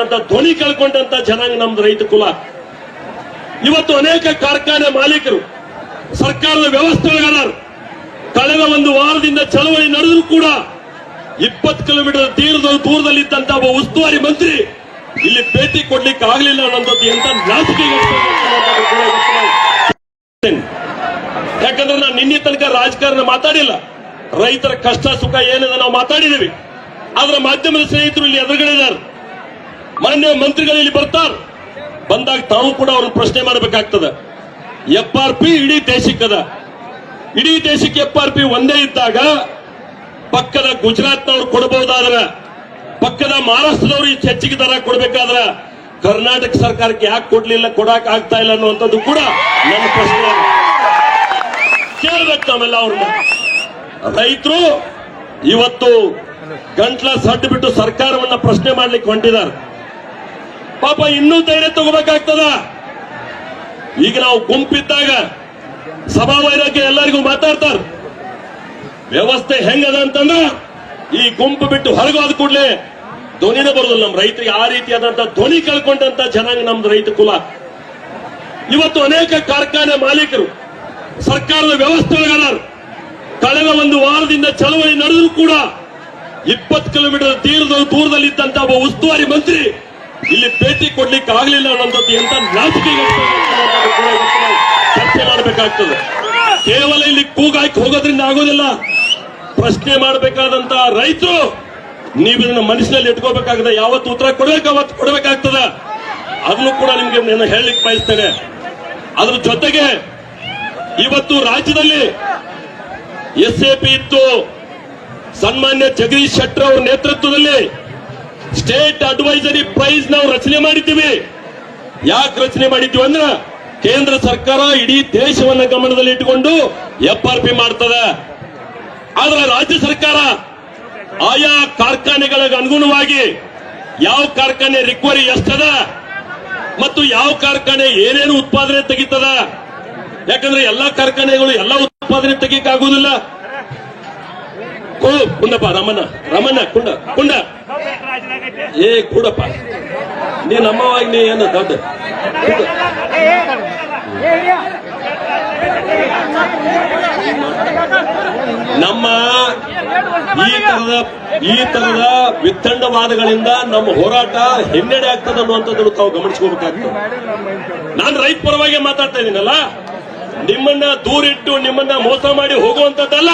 ಅಂತ ಧ್ವನಿ ಕಳ್ಕೊಂಡಂತ ಜನಾಂಗ ನಮ್ದು ರೈತ ಕುಲ. ಇವತ್ತು ಅನೇಕ ಕಾರ್ಖಾನೆ ಮಾಲೀಕರು, ಸರ್ಕಾರದ ವ್ಯವಸ್ಥೆ ಕಳೆದ ಒಂದು ವಾರದಿಂದ ಚಳವಳಿ ನಡೆದರೂ ಕೂಡ ಇಪ್ಪತ್ತು ಕಿಲೋಮೀಟರ್ ತೀರದ ದೂರದಲ್ಲಿದ್ದಂತ ಒಬ್ಬ ಉಸ್ತುವಾರಿ ಮಂತ್ರಿ ಇಲ್ಲಿ ಭೇಟಿ ಕೊಡ್ಲಿಕ್ಕೆ ಆಗಲಿಲ್ಲ ಅನ್ನೋದು ಎಂತ ನಾಚಿಕೆ ಯಾಕಂದ್ರೆ ನಾನು ನಿನ್ನೆ ತನಕ ರಾಜಕಾರಣ ಮಾತಾಡಿಲ್ಲ. ರೈತರ ಕಷ್ಟ ಸುಖ ಏನಿದೆ ನಾವು ಮಾತಾಡಿದೀವಿ ಆದ್ರೆ ಮಾಧ್ಯಮದ ಸ್ನೇಹಿತರು ಇಲ್ಲಿ ಎದುರುಗಡೆ ಇದ್ದಾರೆ. ಮಾನ್ಯ ಮಂತ್ರಿಗಳು ಇಲ್ಲಿ ಬರ್ತಾರ. ಬಂದಾಗ ತಾವು ಕೂಡ ಅವ್ರನ್ನ ಪ್ರಶ್ನೆ ಮಾಡಬೇಕಾಗ್ತದ. ಎಫ್ ಆರ್ ಪಿ ಇಡೀ ದೇಶಕ್ಕದ ಇಡೀ ದೇಶಕ್ಕೆ ಎಫ್ ಆರ್ ಪಿ ಒಂದೇ ಇದ್ದಾಗ ಪಕ್ಕದ ಗುಜರಾತ್ನವ್ರು ಕೊಡಬಹುದಾದ್ರ ಪಕ್ಕದ ಮಹಾರಾಷ್ಟ್ರದವ್ರು ಈ ಹೆಚ್ಚಿಗೆ ದರ ಕೊಡ್ಬೇಕಾದ್ರ ಕರ್ನಾಟಕ ಸರ್ಕಾರಕ್ಕೆ ಯಾಕೆ ಕೊಡ್ಲಿಲ್ಲ, ಕೊಡಕ್ ಆಗ್ತಾ ಇಲ್ಲ ಅನ್ನುವಂಥದ್ದು ಕೂಡ ನನ್ನ ಪ್ರಶ್ನೆ. ಕೇಳ್ಬೇಕು ನಾವೆಲ್ಲ ಅವ್ರನ್ನ. ರೈತರು ಇವತ್ತು ಗಂಟ್ಲ ಸಡ್ಡು ಬಿಟ್ಟು ಸರ್ಕಾರವನ್ನ ಪ್ರಶ್ನೆ ಮಾಡ್ಲಿಕ್ಕೆ ಹೊಂಟಿದ್ದಾರೆ. ಪಾಪ ಇನ್ನೂ ಧೈರ್ಯ ತಗೋಬೇಕಾಗ್ತದ? ಈಗ ನಾವು ಗುಂಪಿದ್ದಾಗ ಸಭಾ ವೈರಾಗ್ಯ ಎಲ್ಲರಿಗೂ ಮಾತಾಡ್ತಾರ. ವ್ಯವಸ್ಥೆ ಹೆಂಗದ ಅಂತಂದ್ರ ಈ ಗುಂಪು ಬಿಟ್ಟು ಹೊರಗೋದ ಕೂಡಲೇ ಧ್ವನಿನೇ ಬರೋದಿಲ್ಲ ನಮ್ಮ ರೈತರಿಗೆ. ಆ ರೀತಿಯಾದಂತ ಧ್ವನಿ ಕಳ್ಕೊಂಡಂತ ಜನಾಂಗ ನಮ್ದು ರೈತ ಕುಲ. ಇವತ್ತು ಅನೇಕ ಕಾರ್ಖಾನೆ ಮಾಲೀಕರು, ಸರ್ಕಾರದ ವ್ಯವಸ್ಥೆ ಕಳೆದ ಒಂದು ವಾರದಿಂದ ಚಳವಳಿ ನಡೆದರೂ ಕೂಡ ಇಪ್ಪತ್ತು ಕಿಲೋಮೀಟರ್ ತೀರದ ದೂರದಲ್ಲಿದ್ದಂತ ಒಬ್ಬ ಉಸ್ತುವಾರಿ ಮಂತ್ರಿ ಇಲ್ಲಿ ಭೇಟಿ ಕೊಡ್ಲಿಕ್ಕೆ ಆಗ್ಲಿಲ್ಲ ಅನ್ನೋದು ಎಂತ ನಾಚಿಕೆ ಚರ್ಚೆ ಮಾಡಬೇಕಾಗ್ತದೆ. ಕೇವಲ ಇಲ್ಲಿ ಕೂಗಾಯ್ಕೆ ಹೋಗೋದ್ರಿಂದ ಆಗೋದಿಲ್ಲ. ಪ್ರಶ್ನೆ ಮಾಡಬೇಕಾದಂತ ರೈತರು, ನೀವು ಇದನ್ನ ಮನಸ್ಸಿನಲ್ಲಿ ಇಟ್ಕೋಬೇಕಾಗದ ಯಾವತ್ತು ಉತ್ತರ ಕೊಡ್ಬೇಕು, ಅವತ್ತು ಕೊಡಬೇಕಾಗ್ತದ. ಅದನ್ನು ಕೂಡ ನಿಮ್ಗೆ ನಾನು ಹೇಳಲಿಕ್ಕೆ ಬಯಸ್ತೇನೆ. ಅದ್ರ ಜೊತೆಗೆ ಇವತ್ತು ರಾಜ್ಯದಲ್ಲಿ ಎಸ್ ಎ ಪಿ ಇತ್ತು. ಸನ್ಮಾನ್ಯ ಜಗದೀಶ್ ಶೆಟ್ಟರ್ ಅವರ ನೇತೃತ್ವದಲ್ಲಿ ಸ್ಟೇಟ್ ಅಡ್ವೈಸರಿ ಪ್ರೈಸ್ ನಾವು ರಚನೆ ಮಾಡಿದ್ದೀವಿ. ಯಾಕೆ ರಚನೆ ಮಾಡಿದ್ದೀವಿ ಅಂದ್ರೆ ಕೇಂದ್ರ ಸರ್ಕಾರ ಇಡೀ ದೇಶವನ್ನ ಗಮನದಲ್ಲಿ ಇಟ್ಟುಕೊಂಡು ಎಫ್ ಆರ್ ಪಿ ಮಾಡ್ತದೆ. ಆದ್ರೆ ರಾಜ್ಯ ಸರ್ಕಾರ ಆಯಾ ಕಾರ್ಖಾನೆಗಳಿಗೆ ಅನುಗುಣವಾಗಿ ಯಾವ ಕಾರ್ಖಾನೆ ರಿಕ್ವರಿ ಎಷ್ಟದ ಮತ್ತು ಯಾವ ಕಾರ್ಖಾನೆ ಏನೇನು ಉತ್ಪಾದನೆ ತೆಗಿತದ. ಯಾಕಂದ್ರೆ ಎಲ್ಲಾ ಕಾರ್ಖಾನೆಗಳು ಎಲ್ಲ ಉತ್ಪಾದನೆ ತೆಗಿಕ್ ಕು- ಕುಂಡಪ್ಪ ರಮಣ ರಮಣ ಕುಂಡ ಕುಂಡ ಏ, ಕೂಡಪ್ಪ. ನೀ ನಮ್ಮವಾಗಿ ನೀ ಏನು ದೊಡ್ಡ? ನಮ್ಮ ಈ ತರದ ಈ ತರದ ವಿತ್ತಂಡವಾದಗಳಿಂದ ನಮ್ಮ ಹೋರಾಟ ಹಿನ್ನಡೆ ಆಗ್ತದೆ ಅನ್ನುವಂಥದ್ದನ್ನು ತಾವು ಗಮನಿಸ್ಕೋಬೇಕಾಗ್ತದೆ. ನಾನು ರೈತ ಪರವಾಗಿ ಮಾತಾಡ್ತಾ ಇದ್ದೀನಲ್ಲ? ನಿಮ್ಮನ್ನ ದೂರಿಟ್ಟು ನಿಮ್ಮನ್ನ ಮೋಸ ಮಾಡಿ ಹೋಗುವಂತದ್ದಲ್ಲ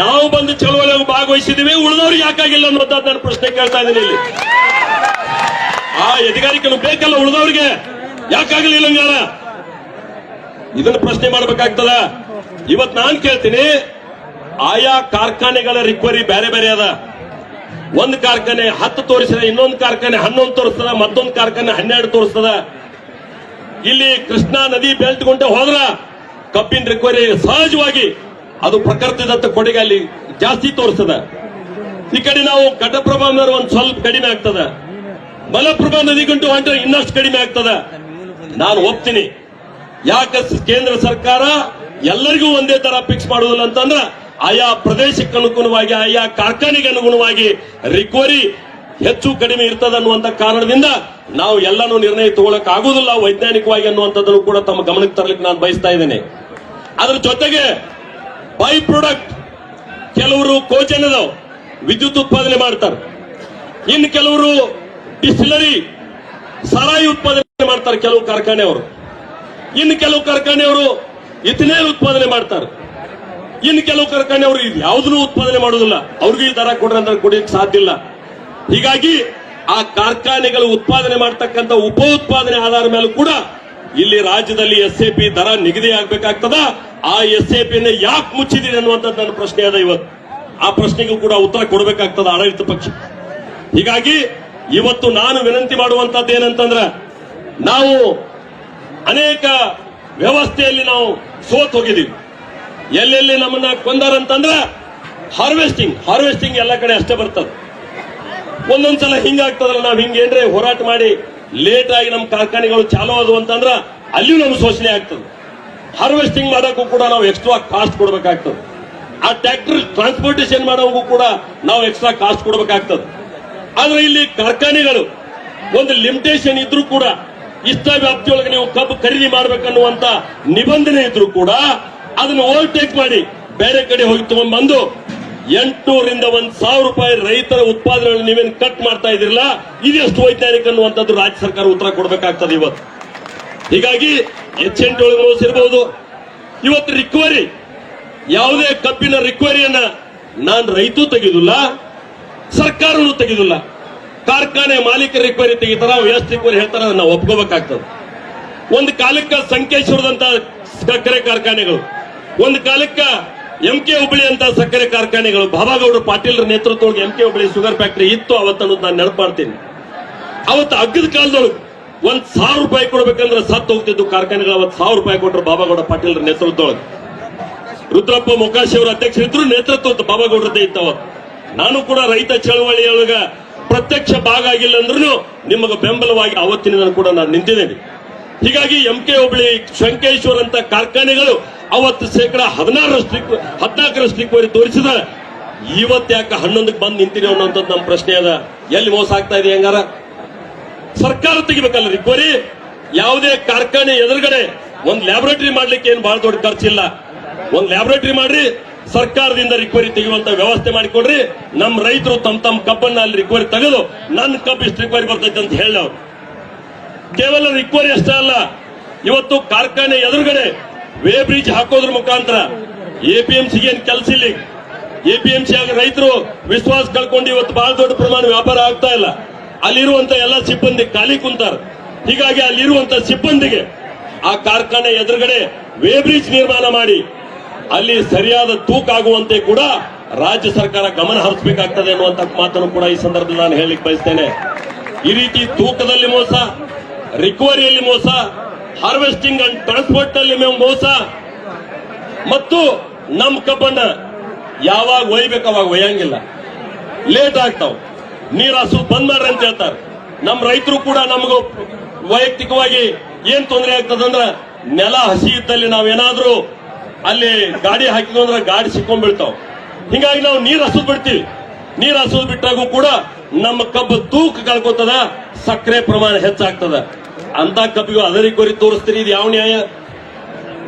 ನಾವು ಬಂದು ಚಳವಳಿಯಾಗಿ ಭಾಗವಹಿಸಿದೀವಿ ಉಳಿದವ್ರಿಗೆ ಯಾಕಾಗಿಲ್ಲ ಅನ್ನೋದು ನಾನು ಪ್ರಶ್ನೆ ಕೇಳ್ತಾ ಇದ್ದೀನಿ ಇಲ್ಲಿ. ಆ ಎದೆಗಾರಿಕೆನು ಬೇಕಲ್ಲ ಉಳಿದವರಿಗೆ? ಯಾಕಾಗಲಿಲ್ಲ ಹಂಗಾರ ಇದನ್ನ ಪ್ರಶ್ನೆ ಮಾಡ್ಬೇಕಾಗ್ತದ? ಇವತ್ ನಾನ್ ಕೇಳ್ತೀನಿ, ಆಯಾ ಕಾರ್ಖಾನೆಗಳ ರಿಕ್ವರಿ ಬೇರೆ ಬೇರೆ ಅದ. ಒಂದ್ ಕಾರ್ಖಾನೆ ಹತ್ತು ತೋರಿಸಿದ, ಇನ್ನೊಂದು ಕಾರ್ಖಾನೆ ಹನ್ನೊಂದು ತೋರಿಸ್ತದ, ಮತ್ತೊಂದು ಕಾರ್ಖಾನೆ ಹನ್ನೆರಡು ತೋರಿಸ್ತದ. ಇಲ್ಲಿ ಕೃಷ್ಣಾ ನದಿ ಬೆಲ್ಟ್ ಗುಂಟೆ ಹೋದ್ರ ಕಬ್ಬಿನ ರಿಕ್ವರಿ ಸಹಜವಾಗಿ ಅದು ಪ್ರಕೃತಿದತ್ತ ಕೊಡುಗೆ ಅಲ್ಲಿ ಜಾಸ್ತಿ ತೋರಿಸ್ತದ. ಈ ಕಡೆ ನಾವು ಘಟಪ್ರಭಾ ಅಂದ್ರೆ ಒಂದು ಸ್ವಲ್ಪ ಕಡಿಮೆ ಆಗ್ತದ. ಮಲಪ್ರಭಾ ನದಿಗಂಟು ಹೊಂಟ್ರೆ ಇನ್ನಷ್ಟು ಕಡಿಮೆ ಆಗ್ತದ. ನಾನು ಒಪ್ತೀನಿ ಯಾಕೆ ಕೇಂದ್ರ ಸರ್ಕಾರ ಎಲ್ಲರಿಗೂ ಒಂದೇ ತರ ಫಿಕ್ಸ್ ಮಾಡುವುದಿಲ್ಲ ಅಂತಂದ್ರ ಆಯಾ ಪ್ರದೇಶಕ್ಕೆ ಅನುಗುಣವಾಗಿ, ಆಯಾ ಕಾರ್ಖಾನೆಗೆ ಅನುಗುಣವಾಗಿ ರಿಕವರಿ ಹೆಚ್ಚು ಕಡಿಮೆ ಇರ್ತದ ಅನ್ನುವಂತ ಕಾರಣದಿಂದ ನಾವು ಎಲ್ಲಾನು ನಿರ್ಣಯ ತಗೊಳಕ್ ಆಗುದಿಲ್ಲ ವೈಜ್ಞಾನಿಕವಾಗಿ ಅನ್ನುವಂಥದ್ದನ್ನು ಕೂಡ ತಮ್ಮ ಗಮನಕ್ಕೆ ತರಲಿಕ್ಕೆ ನಾನು ಬಯಸ್ತಾ ಇದ್ದೇನೆ. ಅದ್ರ ಜೊತೆಗೆ ಬೈ ಪ್ರಾಡಕ್ಟ್ ಕೆಲವರು ಕೋಚನ್ ಅದಾವ ವಿದ್ಯುತ್ ಉತ್ಪಾದನೆ ಮಾಡ್ತಾರೆ. ಇನ್ನು ಕೆಲವರು ಡಿಸ್ಟಿಲರಿ ಸರಾಯಿ ಉತ್ಪಾದನೆ ಮಾಡ್ತಾರೆ ಕೆಲವು ಕಾರ್ಖಾನೆಯವರು. ಇನ್ನು ಕೆಲವು ಕಾರ್ಖಾನೆಯವರು ಇಥಿನೇಲ್ ಉತ್ಪಾದನೆ ಮಾಡ್ತಾರೆ. ಇನ್ನು ಕೆಲವು ಕಾರ್ಖಾನೆಯವರು ಯಾವುದನ್ನು ಉತ್ಪಾದನೆ ಮಾಡೋದಿಲ್ಲ. ಅವ್ರಿಗೂ ಈ ದರ ಕೊಡ್ರಿ ಅಂತ ಕೊಡಲಿಕ್ಕೆ ಸಾಧ್ಯ ಇಲ್ಲ. ಹೀಗಾಗಿ ಆ ಕಾರ್ಖಾನೆಗಳು ಉತ್ಪಾದನೆ ಮಾಡ್ತಕ್ಕಂಥ ಉಪ ಉತ್ಪಾದನೆ ಆಧಾರ ಮೇಲೂ ಕೂಡ ಇಲ್ಲಿ ರಾಜ್ಯದಲ್ಲಿ ಎಸ್ ಎ ಪಿ ದರ ನಿಗದಿ ಆಗ್ಬೇಕಾಗ್ತದ? ಆ ಎಸ್ ಎ ಪಿನ ಯಾಕೆ ಮುಚ್ಚಿದೀರಿ ಅನ್ನುವಂಥದ್ದು ನನ್ನ ಪ್ರಶ್ನೆ ಅದ ಇವತ್ತು. ಆ ಪ್ರಶ್ನೆಗೂ ಕೂಡ ಉತ್ತರ ಕೊಡಬೇಕಾಗ್ತದ ಆಡಳಿತ ಪಕ್ಷ. ಹೀಗಾಗಿ ಇವತ್ತು ನಾನು ವಿನಂತಿ ಮಾಡುವಂತದ್ದು ಏನಂತಂದ್ರೆ, ನಾವು ಅನೇಕ ವ್ಯವಸ್ಥೆಯಲ್ಲಿ ನಾವು ಸೋತ್ ಹೋಗಿದ್ದೀವಿ. ಎಲ್ಲೆಲ್ಲಿ ನಮ್ಮನ್ನ ಕೊಂದಾರಂತಂದ್ರ, ಹಾರ್ವೆಸ್ಟಿಂಗ್ ಹಾರ್ವೆಸ್ಟಿಂಗ್ ಎಲ್ಲ ಕಡೆ ಅಷ್ಟೇ ಬರ್ತದೆ. ಒಂದೊಂದ್ಸಲ ಹಿಂಗಾಗ್ತದಲ್ಲ, ನಾವು ಹಿಂಗೇನ್ರೆ ಹೋರಾಟ ಮಾಡಿ ಲೇಟ್ ಆಗಿ ನಮ್ಮ ಕಾರ್ಖಾನೆಗಳು ಚಾಲು ಆದವು ಅಂತಂದ್ರ ಅಲ್ಲಿಯೂ ನಮ್ಗೆ ಶೋಷಣೆ ಆಗ್ತದೆ. ಹಾರ್ವೆಸ್ಟಿಂಗ್ ಮಾಡೋಕ್ಕೂ ಕೂಡ ನಾವು ಎಕ್ಸ್ಟ್ರಾ ಕಾಸ್ಟ್ ಕೊಡಬೇಕಾಗ್ತದೆ. ಆ ಟ್ರ್ಯಾಕ್ಟರ್ ಟ್ರಾನ್ಸ್ಪೋರ್ಟೇಷನ್ ಮಾಡೋಕ್ಕೂ ಕೂಡ ನಾವು ಎಕ್ಸ್ಟ್ರಾ ಕಾಸ್ಟ್ ಕೊಡಬೇಕಾಗ್ತದೆ. ಆದ್ರೆ ಇಲ್ಲಿ ಕಾರ್ಖಾನೆಗಳು ಒಂದು ಲಿಮಿಟೇಷನ್ ಇದ್ರೂ ಕೂಡ ಇಷ್ಟ ವ್ಯಾಪ್ತಿಯೊಳಗೆ ನೀವು ಕಬ್ಬು ಖರೀದಿ ಮಾಡ್ಬೇಕನ್ನುವಂತ ನಿಬಂಧನೆ ಇದ್ರೂ ಕೂಡ ಅದನ್ನು ಓವರ್ಟೇಕ್ ಮಾಡಿ ಬೇರೆ ಕಡೆ ಹೋಗಿ ತಗೊಂಡ್ಬಂದು ಎಂಟುನೂರಿಂದ ಒಂದ್ ಸಾವಿರ ರೂಪಾಯಿ ರೈತರ ಉತ್ಪಾದನೆ ನೀವೇನು ಕಟ್ ಮಾಡ್ತಾ ಇದಿರಲ್ಲ ಇದೆಷ್ಟು ವೈಜ್ಞಾನಿಕ ಅನ್ನುವಂಥದ್ದು ರಾಜ್ಯ ಸರ್ಕಾರ ಉತ್ತರ ಕೊಡಬೇಕಾಗ್ತದೆ ಇವತ್ತು. ಹೀಗಾಗಿ ಎಚ್ ಎಂಟು ಇರಬಹುದು ಇವತ್ತು ರಿಕ್ವರಿ ಯಾವುದೇ ಕಬ್ಬಿನ ರಿಕವರಿಯನ್ನ ನಾನು ರೈತೂ ತೆಗೆದಿಲ್ಲ, ಸರ್ಕಾರನೂ ತೆಗೆದಿಲ್ಲ. ಕಾರ್ಖಾನೆ ಮಾಲೀಕರ ರಿಕ್ವರಿ ತೆಗಿತಾರ ಎಷ್ಟು ರಿಕ್ವೈರಿ ಹೇಳ್ತಾರ ನಾವು ಒಪ್ಕೋಬೇಕಾಗ್ತದೆ. ಒಂದು ಕಾಲಕ್ಕ ಸಂಕೇಶ್ವರದಂತ ಸಕ್ಕರೆ ಕಾರ್ಖಾನೆಗಳು, ಒಂದು ಕಾಲಕ್ಕ ಎಂ ಕೆ ಹುಬ್ಳಿ ಅಂತ ಸಕ್ಕರೆ ಕಾರ್ಖಾನೆಗಳು ಬಾಬಾಗೌಡರು ಪಾಟೀಲ್ರ ನೇತೃತ್ವದೊಳಗೆ M K Hubli sugar factory ಇತ್ತು ಅವತ್ತು ಅನ್ನೋದು ನಾನು ನೆನಪು ಮಾಡ್ತೀನಿ. ಅವತ್ತು ಅಗ್ಗದ ಕಾಲದೊಳಗೆ ಒಂದ್ ಸಾವಿರ ರೂಪಾಯಿ ಕೊಡ್ಬೇಕಂದ್ರೆ ಸತ್ತು ಹೋಗ್ತಿದ್ದು ಕಾರ್ಖಾನೆಗಳು ಅವತ್ತು ಸಾವಿರ ರೂಪಾಯಿ ಕೊಟ್ಟರು ಬಾಬಾಗೌಡ ಪಾಟೀಲ್ರ ನೇತೃತ್ವದೊಳಗೆ. ರುದ್ರಪ್ಪ ಮೊಕಾಶಿ ಅವರ ಅಧ್ಯಕ್ಷರಿದ್ರು ನೇತೃತ್ವ ಬಾಬಾಗೌಡರದ್ದೇ ಇತ್ತು ಅವತ್ತು. ನಾನು ಕೂಡ ರೈತ ಚಳವಳಿಯೊಳಗ ಪ್ರತ್ಯಕ್ಷ ಭಾಗ ಆಗಿಲ್ಲ ಅಂದ್ರೂ ನಿಮಗೆ ಬೆಂಬಲವಾಗಿ ಅವತ್ತಿನ ಕೂಡ ನಾನು ನಿಂತಿದ್ದೇನೆ. ಹೀಗಾಗಿ ಎಂ ಕೆ ಹುಬ್ಳಿ ಶಂಕೇಶ್ವರ್ ಅಂತ ಕಾರ್ಖಾನೆಗಳು ಅವತ್ತು ಶೇಕಡ ಹದಿನಾರರಷ್ಟು ಹದಿನಾಲ್ಕರಷ್ಟು ರಿಕವರಿ ತೋರಿಸಿದ. ಇವತ್ತು ಯಾಕೆ ಹನ್ನೊಂದಕ್ಕೆ ಬಂದು ನಿಂತೀರಿ ಅನ್ನೋಂಥದ್ದು ನಮ್ಮ ಪ್ರಶ್ನೆ ಅದ. ಎಲ್ಲಿ ಮೋಸ ಆಗ್ತಾ ಇದೆ ಹೆಂಗಾರ? ಸರ್ಕಾರ ತೆಗಿಬೇಕಲ್ಲ ರಿಕವರಿ ಯಾವುದೇ ಕಾರ್ಖಾನೆ ಎದುರುಗಡೆ ಒಂದು ಲ್ಯಾಬೊರೇಟರಿ ಮಾಡ್ಲಿಕ್ಕೆ ಏನು ಬಹಳ ದೊಡ್ಡ ಖರ್ಚಿಲ್ಲ. ಒಂದು ಲ್ಯಾಬೊರೇಟರಿ ಮಾಡ್ರಿ, ಸರ್ಕಾರದಿಂದ ರಿಕ್ವರಿ ತೆಗೆಯುವಂತ ವ್ಯವಸ್ಥೆ ಮಾಡಿಕೊಡ್ರಿ. ನಮ್ಮ ರೈತರು ತಮ್ಮ ತಮ್ಮ ಕಬ್ಬನ್ನ ಅಲ್ಲಿ ರಿಕ್ವರಿ ತೆಗೆದು, ನನ್ನ ಕಬ್ಬು ಇಷ್ಟು ರಿಕ್ವರಿ ಬರ್ತೈತೆ ಅಂತ ಅವರು ಕೇವಲ ರಿಕ್ವರಿ ಅಷ್ಟೇ ಅಲ್ಲ, ಇವತ್ತು ಕಾರ್ಖಾನೆ ಎದುರುಗಡೆ ವೇ ಬ್ರಿಡ್ಜ್ ಹಾಕೋದ್ರ ಮುಖಾಂತರ ಎಪಿಎಂಸಿಗೆ ಏನ್ ಕೆಲಸ ಇಲ್ಲಿ? ಎಪಿಎಂಸಿ ಆಗ ರೈತರು ವಿಶ್ವಾಸ ಕಳ್ಕೊಂಡು ಇವತ್ತು ಬಹಳ ದೊಡ್ಡ ಪ್ರಮಾಣ ವ್ಯಾಪಾರ ಆಗ್ತಾ ಇಲ್ಲ. ಅಲ್ಲಿರುವಂತ ಎಲ್ಲ ಸಿಬ್ಬಂದಿ ಖಾಲಿ ಕುಂತಾರ. ಹೀಗಾಗಿ ಅಲ್ಲಿರುವಂತ ಸಿಬ್ಬಂದಿಗೆ ಆ ಕಾರ್ಖಾನೆ ಎದುರುಗಡೆ ವೇ ಬ್ರಿಡ್ಜ್ ನಿರ್ಮಾಣ ಮಾಡಿ, ಅಲ್ಲಿ ಸರಿಯಾದ ತೂಕ ಆಗುವಂತೆ ಕೂಡ ರಾಜ್ಯ ಸರ್ಕಾರ ಗಮನ ಹರಿಸಬೇಕಾಗ್ತದೆ ಅನ್ನುವಂತ ಮಾತನ್ನು ಕೂಡ ಈ ಸಂದರ್ಭದಲ್ಲಿ ನಾನು ಹೇಳಲಿಕ್ಕೆ ಬಯಸ್ತೇನೆ. ಈ ರೀತಿ ತೂಕದಲ್ಲಿ ಮೋಸ, ರಿಕವರಿಯಲ್ಲಿ ಮೋಸ ಹಾರ್ವೆಸ್ಟಿಂಗ್ ಅಂಡ್ ಟ್ರಾನ್ಸ್ಪೋರ್ಟ್ನಲ್ಲಿ ಮೋಸ. ಮತ್ತು ನಮ್ಮ ಕಬ್ಬನ್ನ ಯಾವಾಗ ಒಯ್ಬೇಕು, ಅವಾಗ ಒಯ್ಯಂಗಿಲ್ಲ. ಲೇಟ್ ಆಗ್ತಾವ. ನೀರ್ ಹಸು ಬಂದ್ ಮಾಡ್ರಿ ಅಂತ ಹೇಳ್ತಾರೆ. ನಮ್ಮ ರೈತರು ಕೂಡ ನಮಗೂ ವೈಯಕ್ತಿಕವಾಗಿ ಏನ್ ತೊಂದರೆ ಆಗ್ತದಂದ್ರ ನೆಲ ಹಸಿ ಇದ್ದಲ್ಲಿ ನಾವೇನಾದ್ರೂ ಅಲ್ಲಿ ಗಾಡಿ ಹಾಕಿಕೊಂಡ್ರೆ ಗಾಡಿ ಸಿಕ್ಕೊಂಡ್ಬಿಡ್ತಾವ. ಹಿಂಗಾಗಿ ನಾವು ನೀರ್ ಹಸು ಬಿಡ್ತೀವಿ. ನೀರ್ ಹಸು ಬಿಟ್ಟಾಗೂ ಕೂಡ ನಮ್ಮ ಕಬ್ಬು ತೂಕ ಕಳ್ಕೊತದ, ಸಕ್ಕರೆ ಪ್ರಮಾಣ ಹೆಚ್ಚಾಗ್ತದ. ಅಂತ ಕಬ್ಬಿಗೂ ಅದರಿ ಕೊರಿ ತೋರಿಸ್ತೀರಿ, ಇದು ಯಾವ ನ್ಯಾಯ?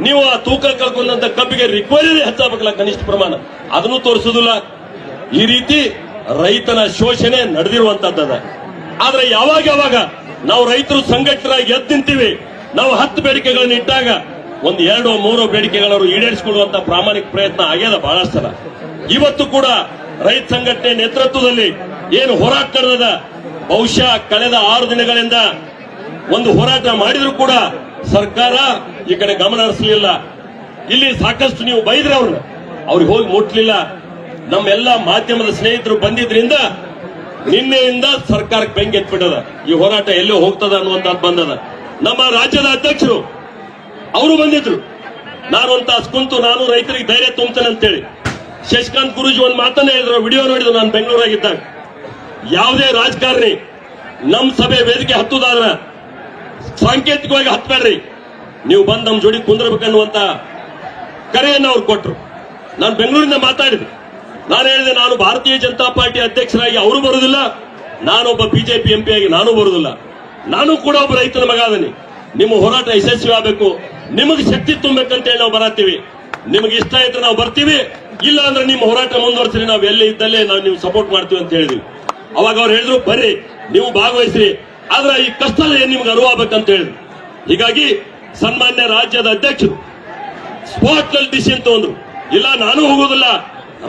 ನೀವು ಆ ತೂಕ ಕಳ್ಕೊಂಡಂತ ಕಬ್ಬಿಗೆ ರಿಕ್ವೈರಿ ಹೆಚ್ಚಾಗಬೇಕಲ್ಲ ಕನಿಷ್ಠ ಪ್ರಮಾಣ. ಅದನ್ನು ತೋರಿಸುದಿಲ್ಲ ಈ ರೀತಿ ರೈತನ ಶೋಷಣೆ ನಡೆದಿರುವಂತದ್ದದ ಆದ್ರೆ ಯಾವಾಗ ಯಾವಾಗ ನಾವು ರೈತರು ಸಂಘಟಿತರಾಗಿ ಎದ್ದು ನಿಂತೀವಿ, ನಾವು ಹತ್ತು ಬೇಡಿಕೆಗಳನ್ನ ಇಟ್ಟಾಗ ಒಂದ್ ಎರಡು ಮೂರು ಬೇಡಿಕೆಗಳವರು ಈಡೇರಿಸಿಕೊಳ್ಳುವಂತ ಪ್ರಾಮಾಣಿಕ ಪ್ರಯತ್ನ ಆಗ್ಯದ ಬಹಳಷ್ಟು ಇವತ್ತು ಕೂಡ ರೈತ ಸಂಘಟನೆ ನೇತೃತ್ವದಲ್ಲಿ ಏನು ಹೋರಾಟ ನಡೆದದ, ಬಹುಶಃ ಕಳೆದ ಆರು ದಿನಗಳಿಂದ ಒಂದು ಹೋರಾಟ ಮಾಡಿದ್ರು ಕೂಡ ಸರ್ಕಾರ ಈ ಕಡೆ ಗಮನ ಹರಿಸಲಿಲ್ಲ. ಇಲ್ಲಿ ಸಾಕಷ್ಟು ನೀವು ಬೈದ್ರೆ ಅವ್ರನ್ನ ಅವ್ರಿಗೆ ಹೋಗಿ ಮುಟ್ಲಿಲ್ಲ. ನಮ್ಮೆಲ್ಲ ಮಾಧ್ಯಮದ ಸ್ನೇಹಿತರು ಬಂದಿದ್ರಿಂದ ನಿನ್ನೆಯಿಂದ ಸರ್ಕಾರಕ್ಕೆ ಬೆಂಕಿ ಎತ್ಬಿಟ್ಟದ ಈ ಹೋರಾಟ ಎಲ್ಲೋ ಹೋಗ್ತದ ಅನ್ನುವಂತ ಬಂದದ. ನಮ್ಮ ರಾಜ್ಯದ ಅಧ್ಯಕ್ಷರು, ಅವರು ಬಂದಿದ್ರು. ನಾನು ಒಂದು ತಾಸು ಕುಂತು ನಾನು ರೈತರಿಗೆ ಧೈರ್ಯ ತುಂಬ್ತೇನೆ ಅಂತೇಳಿ. ಶಶಿಕಾಂತ್ ಗುರುಜಿ ಒಂದು ಮಾತನ್ನ ಹೇಳಿದ್ರು, ವಿಡಿಯೋ ನೋಡಿದ್ರು ನಾನು ಬೆಂಗಳೂರಾಗಿದ್ದಾಗ. ಯಾವುದೇ ರಾಜಕಾರಣಿ ನಮ್ಮ ಸಭೆ ವೇದಿಕೆ ಹತ್ತುದಾದ್ರ ಸಾಂಕೇತಿಕವಾಗಿ ಹತ್ಬೇಡ್ರಿ ನೀವು ಬಂದ್ ನಮ್ ಜೋಡಿ ಕುಂದ್ರಬೇಕನ್ನುವಂತ ಕರೆಯನ್ನು ಅವ್ರು ಕೊಟ್ರು. ನಾನು ಬೆಂಗಳೂರಿಂದ ಮಾತಾಡಿದೆ. ನಾನು ಹೇಳಿದೆ, ನಾನು ಭಾರತೀಯ ಜನತಾ ಪಾರ್ಟಿ ಅಧ್ಯಕ್ಷರಾಗಿ ಅವರು ಬರುವುದಿಲ್ಲ ನಾನೊಬ್ಬ ಬಿಜೆಪಿ ಎಂಪಿ ಆಗಿ ನಾನು ಬರುವುದಿಲ್ಲ ನಾನು ಕೂಡ ಒಬ್ಬ ರೈತನ ಮಗ ಅದನಿ. ನಿಮ್ಮ ಹೋರಾಟ ಯಶಸ್ವಿ ಆಗಬೇಕು. ನಿಮಗೆ ಶಕ್ತಿ ತುಂಬಬೇಕಂತ ಹೇಳಿ ನಾವು ಬರತ್ತೀವಿ. ನಿಮಗೆ ಇಷ್ಟ ಇದ್ರೆ ನಾವು ಬರ್ತೀವಿ. ಇಲ್ಲ ಅಂದ್ರೆ ನಿಮ್ಮ ಹೋರಾಟ ಮುಂದುವರಿಸ್ರಿ. ನಾವು ಎಲ್ಲಿ ಇದ್ದಲ್ಲೇ ನಾವು ನೀವು ಸಪೋರ್ಟ್ ಮಾಡ್ತೀವಿ ಅಂತ ಹೇಳಿದ್ವಿ. ಅವಾಗ ಅವ್ರು ಹೇಳಿದ್ರು, ಬರ್ರಿ, ನೀವು ಭಾಗವಹಿಸ್ರಿ. ಆದ್ರೆ ಈ ಕಷ್ಟದ ಏನ್ ನಿಮ್ಗೆ ಅರಿವಾಗಬೇಕಂತ ಹೇಳಿದ್ರು? ಹೀಗಾಗಿ ಸನ್ಮಾನ್ಯ ರಾಜ್ಯದ ಅಧ್ಯಕ್ಷರು ಸ್ಪಾಟ್ನಲ್ಲಿ ಡಿಸಿಷನ್ ತಗೊಂಡ್ರು ಇಲ್ಲ, ನಾನು ಹೋಗೋದಿಲ್ಲ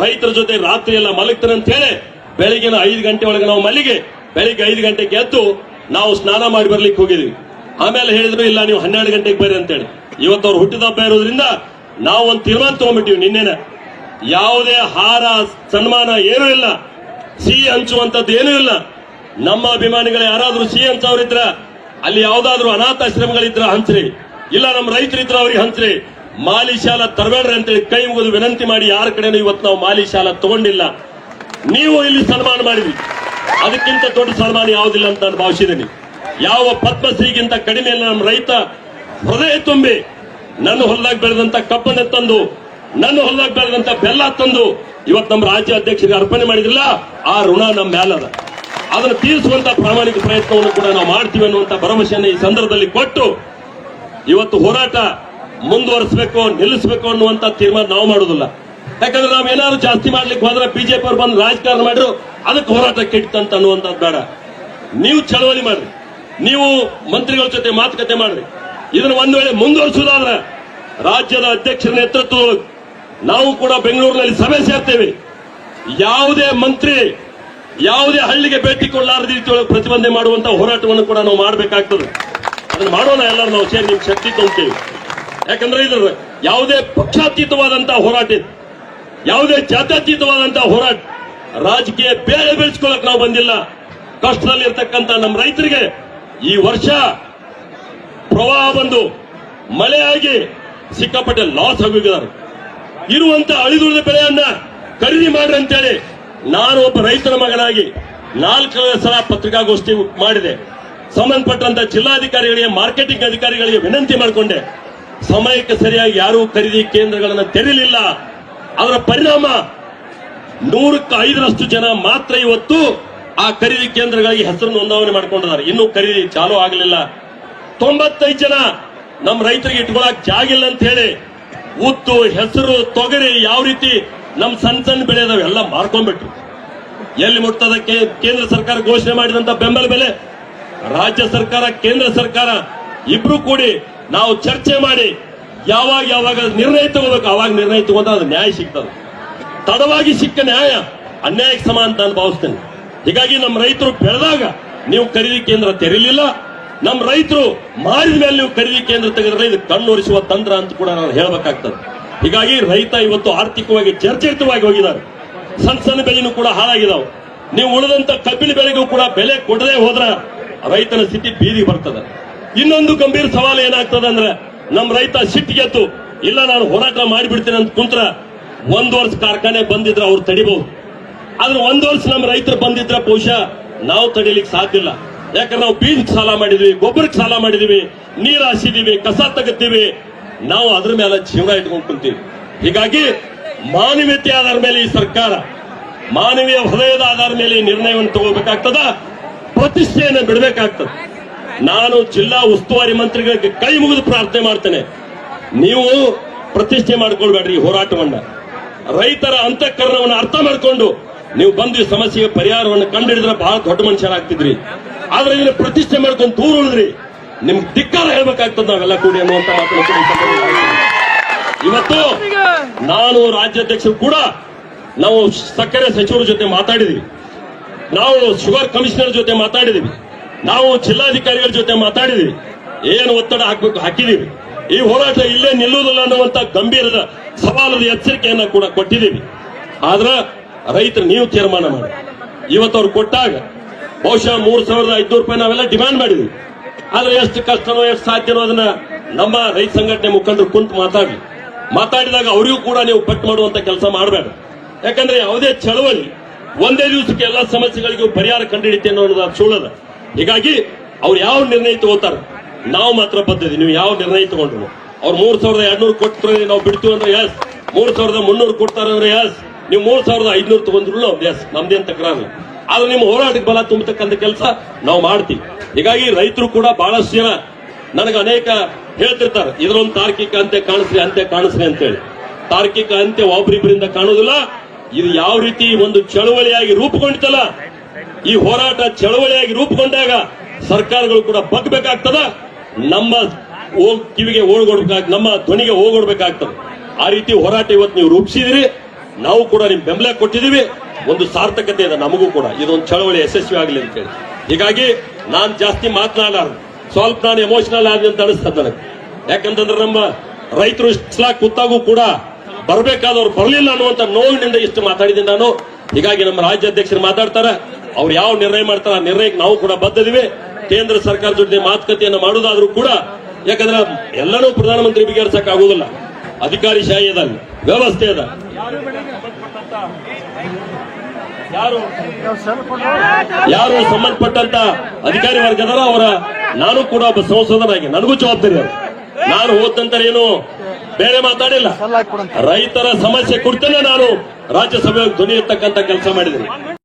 ರೈತರ ಜೊತೆ ರಾತ್ರಿ ಎಲ್ಲ ಮಲಗ್ತಾರೆ ಅಂತ ಹೇಳಿ ಬೆಳಿಗ್ಗೆ ಐದು ಗಂಟೆ ಒಳಗೆ ನಾವು ಮಲ್ಲಿಗೆ, ಬೆಳಿಗ್ಗೆ ಐದು ಗಂಟೆಗೆ ಎದ್ದು ನಾವು ಸ್ನಾನ ಮಾಡಿ ಬರ್ಲಿಕ್ಕೆ ಹೋಗಿದ್ವಿ. ಆಮೇಲೆ ಹೇಳಿದ್ರು, ಇಲ್ಲ, ನೀವು ಹನ್ನೆರಡು ಗಂಟೆಗೆ ಬರ್ರಿ ಅಂತೇಳಿ ಇವತ್ತು ಅವ್ರು ಹುಟ್ಟಿದ ಹಬ್ಬ ಇರೋದ್ರಿಂದ ನಾವು ಒಂದು ತೀರ್ಮಾನ ತಗೊಂಡ್ಬಿಟ್ಟಿವಿ ನಿನ್ನೆನೆ. ಯಾವುದೇ ಹಾರ, ಸನ್ಮಾನ ಏನೂ ಇಲ್ಲ. ಸಿಹಿ ಹಂಚುವಂಥದ್ದು ಏನೂ ಇಲ್ಲ. ನಮ್ಮ ಅಭಿಮಾನಿಗಳು ಯಾರಾದ್ರೂ ಸಿಹಿ ಅವ್ರಿದ್ರ ಅಲ್ಲಿ ಯಾವ್ದಾದ್ರು ಅನಾಥಾಶ್ರಮಗಳಿದ್ರ ಹಂಚ್ರಿ. ಇಲ್ಲ ನಮ್ಮ ರೈತರಿದ್ರ ಅವ್ರಿಗೆ ಹಂಚ್ರಿ. ಮಾಲಿ ಶಾಲ ತರಬೇಡ್ರಿ ಅಂತೇಳಿ ಕೈ ಮುಗಿದು ವಿನಂತಿ ಮಾಡಿ ಯಾರ ಕಡೆನೂ ಇವತ್ತು ನಾವು ಮಾಲಿ ಶಾಲ ತಗೊಂಡಿಲ್ಲ. ನೀವು ಇಲ್ಲಿ ಸನ್ಮಾನ ಮಾಡಿದ್ರಿ. ಅದಕ್ಕಿಂತ ದೊಡ್ಡ ಸನ್ಮಾನ ಯಾವುದಿಲ್ಲ ಅಂತ ನಾನು ಭಾವಿಸಿದ್ದೀನಿ. ಯಾವ ಪದ್ಮಶ್ರೀಗಿಂತ ಕಡಿಮೆ ಇಲ್ಲ ನಮ್ಮ ರೈತ. ಹೃದಯ ತುಂಬಿ ನನ್ನ ಹೊಲದಾಗ ಬೆಳೆದಂತ ಕಬ್ಬನ್ನ ತಂದು, ನನ್ನ ಹೊಲದಾಗ ಬೆಳೆದಂತ ಬೆಲ್ಲ ತಂದು ಇವತ್ತು ನಮ್ಮ ರಾಜ್ಯ ಅಧ್ಯಕ್ಷರಿಗೆ ಅರ್ಪಣೆ ಮಾಡಿದ್ರಲ್ಲ, ಆ ಋಣ ನಮ್ಮ ಮ್ಯಾಲದ. ಅದನ್ನು ತೀರಿಸುವಂತ ಪ್ರಾಮಾಣಿಕ ಪ್ರಯತ್ನವನ್ನು ಕೂಡ ನಾವು ಮಾಡ್ತೀವಿ ಅನ್ನುವಂತ ಭರವಸೆಯನ್ನು ಈ ಸಂದರ್ಭದಲ್ಲಿ ಕೊಟ್ಟು ಇವತ್ತು ಹೋರಾಟ ಮುಂದುವರಿಸಬೇಕು, ನಿಲ್ಲಿಸಬೇಕು ಅನ್ನುವಂತ ತೀರ್ಮಾನ ನಾವು ಮಾಡುದಿಲ್ಲ ಯಾಕಂದ್ರೆ ನಾವು ಏನಾದ್ರು ಜಾಸ್ತಿ ಮಾಡ್ಲಿಕ್ಕೆ ಹೋದ್ರೆ ಬಿಜೆಪಿ ಅವ್ರು ಬಂದು ರಾಜಕಾರಣ ಮಾಡಿದ್ರು, ಅದಕ್ಕೆ ಹೋರಾಟ ಕೆಟ್ಟಂತ ಅನ್ನುವಂಥದ್ದು ಬೇಡ. ನೀವು ಚಳವಳಿ ಮಾಡ್ರಿ. ನೀವು ಮಂತ್ರಿಗಳ ಜೊತೆ ಮಾತುಕತೆ ಮಾಡ್ರಿ. ಇದನ್ನು ಒಂದು ವೇಳೆ ಮುಂದುವರಿಸುವುದಾದ್ರೆ ರಾಜ್ಯದ ಅಧ್ಯಕ್ಷರ ನೇತೃತ್ವದೊಳಗೆ ನಾವು ಕೂಡ ಬೆಂಗಳೂರಿನಲ್ಲಿ ಸಭೆ ಸೇರ್ತೇವೆ. ಯಾವುದೇ ಮಂತ್ರಿ ಯಾವುದೇ ಹಳ್ಳಿಗೆ ಭೇಟಿ ಕೊಡಲಾರದ ರೀತಿಯೊಳಗೆ ಪ್ರತಿಬಂಧನೆ ಮಾಡುವಂತ ಹೋರಾಟವನ್ನು ಕೂಡ ನಾವು ಮಾಡಬೇಕಾಗ್ತದೆ. ಅದನ್ನ ಮಾಡೋಣ ಎಲ್ಲರೂ ನಾವು ಸೇರಿ ನಿಮ್ಗೆ ಶಕ್ತಿ ತುಂಬುತ್ತೇವೆ ಯಾಕಂದ್ರೆ ಇದ್ರ ಯಾವುದೇ ಪಕ್ಷಾತೀತವಾದಂತಹ ಹೋರಾಟ ಇದೆ. ಯಾವುದೇ ಜಾತ್ಯತೀತವಾದಂತಹ ಹೋರಾಟ ರಾಜಕೀಯ ಬೇರೆ ಬೆಳೆಸ್ಕೊಳ್ಳಕ್ ನಾವು ಬಂದಿಲ್ಲ. ಕಷ್ಟದಲ್ಲಿ ಇರ್ತಕ್ಕಂತ ನಮ್ಮ ರೈತರಿಗೆ ಈ ವರ್ಷ ಪ್ರವಾಹ ಬಂದು ಮಳೆಯಾಗಿ ಸಿಕ್ಕಾಪಟ್ಟೆ ಲಾಸ್ ಆಗೋಗಿದ್ದಾರೆ. ಇರುವಂತ ಅಳಿದುಳಿದ ಬೆಳೆಯನ್ನ ಖರೀದಿ ಮಾಡ್ರಿ ಅಂತೇಳಿ ನಾನು ಒಬ್ಬ ರೈತರ ಮಗನಾಗಿ ನಾಲ್ಕು ಸಲ ಪತ್ರಿಕಾಗೋಷ್ಠಿ ಮಾಡಿದೆ. ಸಂಬಂಧಪಟ್ಟಂತ ಜಿಲ್ಲಾಧಿಕಾರಿಗಳಿಗೆ, ಮಾರ್ಕೆಟಿಂಗ್ ಅಧಿಕಾರಿಗಳಿಗೆ ವಿನಂತಿ ಮಾಡಿಕೊಂಡೆ. ಸಮಯಕ್ಕೆ ಸರಿಯಾಗಿ ಯಾರೂ ಖರೀದಿ ಕೇಂದ್ರಗಳನ್ನು ತೆರೆಯಲಿಲ್ಲ. ಅದರ ಪರಿಣಾಮ ನೂರಕ್ಕೆ ಐದರಷ್ಟು ಜನ ಮಾತ್ರ ಇವತ್ತು ಆ ಖರೀದಿ ಕೇಂದ್ರಗಳಿಗೆ ಹೆಸರು ನೋಂದಾವಣೆ ಮಾಡ್ಕೊಂಡಿದ್ದಾರೆ. ಇನ್ನೂ ಖರೀದಿ ಚಾಲೂ ಆಗಲಿಲ್ಲ. ತೊಂಬತ್ತೈದು ಜನ ನಮ್ಮ ರೈತರಿಗೆ ಇಟ್ಕೊಳಕ್ ಜಾಗಿಲ್ಲ ಅಂತ ಹೇಳಿ, ಉತ್ತು, ಹೆಸರು, ತೊಗರಿ ಯಾವ ರೀತಿ ನಮ್ ಸಣ್ಣ ಸಣ್ಣ ಬೆಳೆ ಅದಾವೆ, ಎಲ್ಲ ಮಾರ್ಕೊಂಡ್ಬಿಟ್ರು. ಎಲ್ಲಿ ಮುಟ್ತದಕ್ಕೆ ಕೇಂದ್ರ ಸರ್ಕಾರ ಘೋಷಣೆ ಮಾಡಿದಂತ ಬೆಂಬಲ ಬೆಲೆ? ರಾಜ್ಯ ಸರ್ಕಾರ, ಕೇಂದ್ರ ಸರ್ಕಾರ ಇಬ್ರು ಕೂಡಿ ನಾವು ಚರ್ಚೆ ಮಾಡಿ ಯಾವಾಗ ಯಾವಾಗ ನಿರ್ಣಯ ತಗೋಬೇಕು, ಅವಾಗ ನಿರ್ಣಯ ತಗೊಂಡ್ರೆ ಅದು ನ್ಯಾಯ ಸಿಗ್ತದೆ. ತಡವಾಗಿ ಸಿಕ್ಕ ನ್ಯಾಯ ಅನ್ಯಾಯಕ್ಕೆ ಸಮ ಅಂತ ನಾನು ಭಾವಿಸ್ತೇನೆ. ಹೀಗಾಗಿ ನಮ್ಮ ರೈತರು ಬೆಳೆದಾಗ ನೀವು ಖರೀದಿ ಕೇಂದ್ರ ತೆರೀಲಿಲ್ಲ ನಮ್ಮ ರೈತರು ಮಾರಿದ ಮೇಲೆ ನೀವು ಖರೀದಿ ಕೇಂದ್ರ ತೆಗೆದ್ರೆ ಇದು ಕಣ್ಣೊರಿಸುವ ತಂತ್ರ ಅಂತ ಕೂಡ ನಾನು ಹೇಳಬೇಕಾಗ್ತದೆ. ಹೀಗಾಗಿ ರೈತ ಇವತ್ತು ಆರ್ಥಿಕವಾಗಿ ಚರ್ಚಿತವಾಗಿ ಹೋಗಿದ್ದಾರೆ. ಸಣ್ಣ ಸಣ್ಣ ಕೂಡ ಹಾಳಾಗಿದಾವೆ. ನೀವು ಉಳಿದಂತ ಕಬ್ಬಿನ ಬೆಳೆಗೂ ಕೂಡ ಬೆಲೆ ಕೊಡದೆ ಹೋದ್ರ ರೈತನ ಸ್ಥಿತಿ ಬೀದಿ ಬರ್ತದೆ. ಇನ್ನೊಂದು ಗಂಭೀರ ಸವಾಲು ಏನಾಗ್ತದೆ ಅಂದ್ರೆ ನಮ್ಮ ರೈತ ಸಿಟ್ಟಿಗೆತ್ತು ಇಲ್ಲ ನಾನು ಹೋರಾಟ ಮಾಡಿಬಿಡ್ತೇನೆ ಅಂತ ಕುಂತ್ರ ಒಂದ್ ವರ್ಷ ಕಾರ್ಖಾನೆ ಬಂದಿದ್ರೆ ಅವ್ರು ತಡಿಬಹುದು ಆದ್ರೆ ಒಂದ್ ವರ್ಷ ನಮ್ಮ ರೈತರು ಬಂದಿದ್ರೆ ಬಹುಶಃ ನಾವು ತಡಿಲಿಕ್ಕೆ ಸಾಧ್ಯ ಇಲ್ಲ ಯಾಕಂದ್ರೆ ನಾವು ಬೀಜಕ್ಕೆ ಸಾಲ ಮಾಡಿದ್ವಿ, ಗೊಬ್ಬರಕ್ಕೆ ಸಾಲ ಮಾಡಿದೀವಿ, ನೀರು ಹಾಸಿದೀವಿ, ಕಸ ತೆಗಿತೀವಿ ನಾವು ಅದ್ರ ಮೇಲೆ ಜೀವನ ಇಟ್ಕೊಂಡು ಕುಂತೀವಿ. ಹೀಗಾಗಿ ಮಾನವೀಯತೆ ಆಧಾರ ಮೇಲೆ ಈ ಸರ್ಕಾರ, ಮಾನವೀಯ ಹೃದಯದ ಆಧಾರ ಮೇಲೆ ಈ ನಿರ್ಣಯವನ್ನು ತಗೋಬೇಕಾಗ್ತದ? ಪ್ರತಿಷ್ಠೆಯನ್ನು ಬಿಡಬೇಕಾಗ್ತದೆ? ನಾನು ಜಿಲ್ಲಾ ಉಸ್ತುವಾರಿ ಮಂತ್ರಿಗಳಿಗೆ ಕೈ ಮುಗಿದು ಪ್ರಾರ್ಥನೆ ಮಾಡ್ತೇನೆ. ನೀವು ಪ್ರತಿಷ್ಠೆ ಮಾಡ್ಕೊಳ್ಬೇಡ್ರಿ ಹೋರಾಟವನ್ನ. ರೈತರ ಅಂತಃಕರಣವನ್ನು ಅರ್ಥ ಮಾಡಿಕೊಂಡು ನೀವು ಬಂದು ಈ ಸಮಸ್ಯೆಗೆ ಪರಿಹಾರವನ್ನು ಕಂಡುಹಿಡಿದ್ರೆ ಬಹಳ ದೊಡ್ಡ ಮನುಷ್ಯರಾಗ್ತಿದ್ರಿ. ಆದ್ರೆ ಇದನ್ನ ಪ್ರತಿಷ್ಠೆ ಮಾಡ್ಕೊಂಡು ದೂರ ಉಳಿದ್ರಿ. ನಿಮ್ಗೆ ಧಿಕ್ಕಾರ ಹೇಳ್ಬೇಕಾಗ್ತದೆ ನಾವೆಲ್ಲ ಕೂಡಿ ಅನ್ನುವಂತ ಹೇಳ್ತೀನಿ. ಇವತ್ತು ನಾನು ರಾಜ್ಯಾಧ್ಯಕ್ಷರು ಕೂಡ ನಾವು ಸಕ್ಕರೆ ಸಚಿವರ ಜೊತೆ ಮಾತಾಡಿದೀವಿ. ನಾವು ಶುಗರ್ ಕಮಿಷನರ್ ಜೊತೆ ಮಾತಾಡಿದೀವಿ. ನಾವು ಜಿಲ್ಲಾಧಿಕಾರಿಗಳ ಜೊತೆ ಮಾತಾಡಿದೀವಿ. ಏನು ಒತ್ತಡ ಹಾಕ್ಬೇಕು ಹಾಕಿದೀವಿ. ಈ ಹೋರಾಟ ಇಲ್ಲೇ ನಿಲ್ಲುವುದಿಲ್ಲ ಅನ್ನುವಂತ ಗಂಭೀರದ ಸವಾಲದ ಎಚ್ಚರಿಕೆಯನ್ನ ಕೂಡ ಕೊಟ್ಟಿದ್ದೀವಿ ಆದ್ರ ರೈತರು ನೀವು ತೀರ್ಮಾನ ಮಾಡಿ. ಇವತ್ತು ಅವ್ರು ಕೊಟ್ಟಾಗ ಬಹುಶಃ ಮೂರ್ ಸಾವಿರದ ಐದ್ನೂರು ರೂಪಾಯಿ ನಾವೆಲ್ಲ ಡಿಮ್ಯಾಂಡ್ ಮಾಡಿದ್ವಿ. ಆದ್ರೆ ಎಷ್ಟು ಕಷ್ಟನೋ, ಎಷ್ಟು ಸಾಧ್ಯನೋ ಅದನ್ನ ನಮ್ಮ ರೈತ ಸಂಘಟನೆ ಮುಖಂಡರು ಕುಂತು ಮಾತಾಡ್ಲಿ. ಮಾತಾಡಿದಾಗ ಅವರಿಗೂ ಕೂಡ ನೀವು ಪಟ್ಟು ಮಾಡುವಂತ ಕೆಲಸ ಮಾಡಬೇಡ. ಯಾಕಂದ್ರೆ ಯಾವುದೇ ಚಳವಳಿ, ಒಂದೇ ದಿವಸಕ್ಕೆ ಎಲ್ಲ ಸಮಸ್ಯೆಗಳಿಗೂ ಪರಿಹಾರ ಕಂಡುಹಿಡಿತೆ ಅನ್ನೋದು ಅದು ಸುಳ್ಳದ. ಹೀಗಾಗಿ ಅವ್ರು ಯಾವ ನಿರ್ಣಯ ತಗೋತಾರ? ನಾವು ಮಾತ್ರ ಬದ್ಧತೆ ನೀವು ಯಾವ ನಿರ್ಣಯ ತಗೊಂಡ್ರು? ಅವ್ರು ಮೂರ್ ಸಾವಿರದ ಎರಡ್ನೂರು ಕೊಟ್ಟರೆ ನಾವು ಬಿಡ್ತೀವಿ ಅಂದ್ರೆ ಎಸ್ ಮೂರ್ ಸಾವಿರದ ಮುನ್ನೂರು ಕೊಡ್ತಾರೆ ಅಂದ್ರೆ ಎಸ್ ನೀವು ಮೂರ್ ಸಾವಿರದ ಐದ್ನೂರು ತಗೊಂಡ್ರು ಎಸ್ ನಮ್ದೇನ್ ತಕರಾರು ಆದ್ರೆ ನಿಮ್ಮ ಹೋರಾಟಕ್ಕೆ ಬಲ ತುಂಬತಕ್ಕಂಥ ಕೆಲಸ ನಾವು ಮಾಡ್ತೀವಿ. ಹೀಗಾಗಿ ರೈತರು ಕೂಡ ಬಹಳಷ್ಟು ಜನ ನನಗೆ ಅನೇಕ ಹೇಳ್ತಿರ್ತಾರೆ ಇದರೊಂದು ತಾರ್ಕಿಕ ಅಂತೆ ಕಾಣಿಸ್ರಿ ಅಂತೆ ಕಾಣಿಸ್ರಿ ಅಂತೇಳಿ. ತಾರ್ಕಿಕ ಅಂತ್ಯ ಒಬ್ಬರಿಬ್ಬರಿಂದ ಕಾಣುವುದಿಲ್ಲ. ಇದು ಯಾವ ರೀತಿ ಒಂದು ಚಳುವಳಿಯಾಗಿ ರೂಪುಗೊಂಡಿತಲ್ಲ ಈ ಹೋರಾಟ ಚಳುವಳಿಯಾಗಿ ರೂಪುಗೊಂಡಾಗ ಸರ್ಕಾರಗಳು ಕೂಡ ಬಗ್ಬೇಕಾಗ್ತದ, ನಮ್ಮ ಕಿವಿಗೆ ಓಡ್ಕೊಡ್ಬೇಕಾಗ್ ನಮ್ಮ ಧ್ವನಿಗೆ ಹೋಗೊಡ್ಬೇಕಾಗ್ತದೆ ಆ ರೀತಿ ಹೋರಾಟ ಇವತ್ತು ನೀವು ರೂಪಿಸಿದಿರಿ. ನಾವು ಕೂಡ ನಿಮ್ ಬೆಂಬಲ ಕೊಟ್ಟಿದೀವಿ ಒಂದು ಸಾರ್ಥಕತೆ ಇದೆ ನಮಗೂ ಕೂಡ. ಇದೊಂದು ಚಳವಳಿ ಯಶಸ್ವಿ ಆಗಲಿ ಅಂತೇಳಿ ಹೀಗಾಗಿ ನಾನು ಜಾಸ್ತಿ ಮಾತನಾಡಲಾರ್ದು ಸ್ವಲ್ಪ ನಾನು ಎಮೋಷನಲ್ ಆದ ಅಂತ ಅನಿಸ್ತದೆ ನನಗೆ. ಯಾಕಂತಂದ್ರೆ ನಮ್ಮ ರೈತರು ಇಷ್ಟ ಕೂತಾಗೂ ಕೂಡ ಬರಬೇಕಾದವ್ರು ಬರಲಿಲ್ಲ ಅನ್ನುವಂಥ ನೋವಿನಿಂದ ಇಷ್ಟು ಮಾತಾಡಿದ್ದೀನಿ ನಾನು. ಹೀಗಾಗಿ ನಮ್ಮ ರಾಜ್ಯಾಧ್ಯಕ್ಷರು ಮಾತಾಡ್ತಾರೆ. ಅವ್ರು ಯಾವ ನಿರ್ಣಯ ಮಾಡ್ತಾರೆ ಆ ನಿರ್ಣಯಕ್ಕೆ ನಾವು ಕೂಡ ಬದ್ಧದಿವೆ. ಕೇಂದ್ರ ಸರ್ಕಾರ ಜೊತೆ ಮಾತುಕತೆಯನ್ನು ಮಾಡುವುದಾದ್ರೂ ಕೂಡ ಯಾಕಂದ್ರೆ ಎಲ್ಲರೂ ಪ್ರಧಾನಮಂತ್ರಿ ಬಗೆಹರಿಸಕ್ ಆಗುದಿಲ್ಲ ಅಧಿಕಾರಿ ಶಾಹಿ ಅದ ವ್ಯವಸ್ಥೆ ಅದ. ಯಾರು? ಯಾರು ಸಂಬಂಧಪಟ್ಟಂತ ಅಧಿಕಾರಿ ವರ್ಗದರ ಅವರ ನಾನು ಕೂಡ ಒಬ್ಬ ಸಂಸದನಾಗಿ ನನಗೂ ಜವಾಬ್ದಾರಿ ಅವರು ನಾನು ಹೋದಂತರ ಏನು? ಬೇರೆ ಮಾತಾಡಿಲ್ಲ. ರೈತರ ಸಮಸ್ಯೆ ಕುರಿತೇ ನಾನು ರಾಜ್ಯಸಭೆ ಧ್ವನಿ ಎತ್ತಕ್ಕಂತ ಕೆಲಸ ಮಾಡಿದ್ದೀನಿ.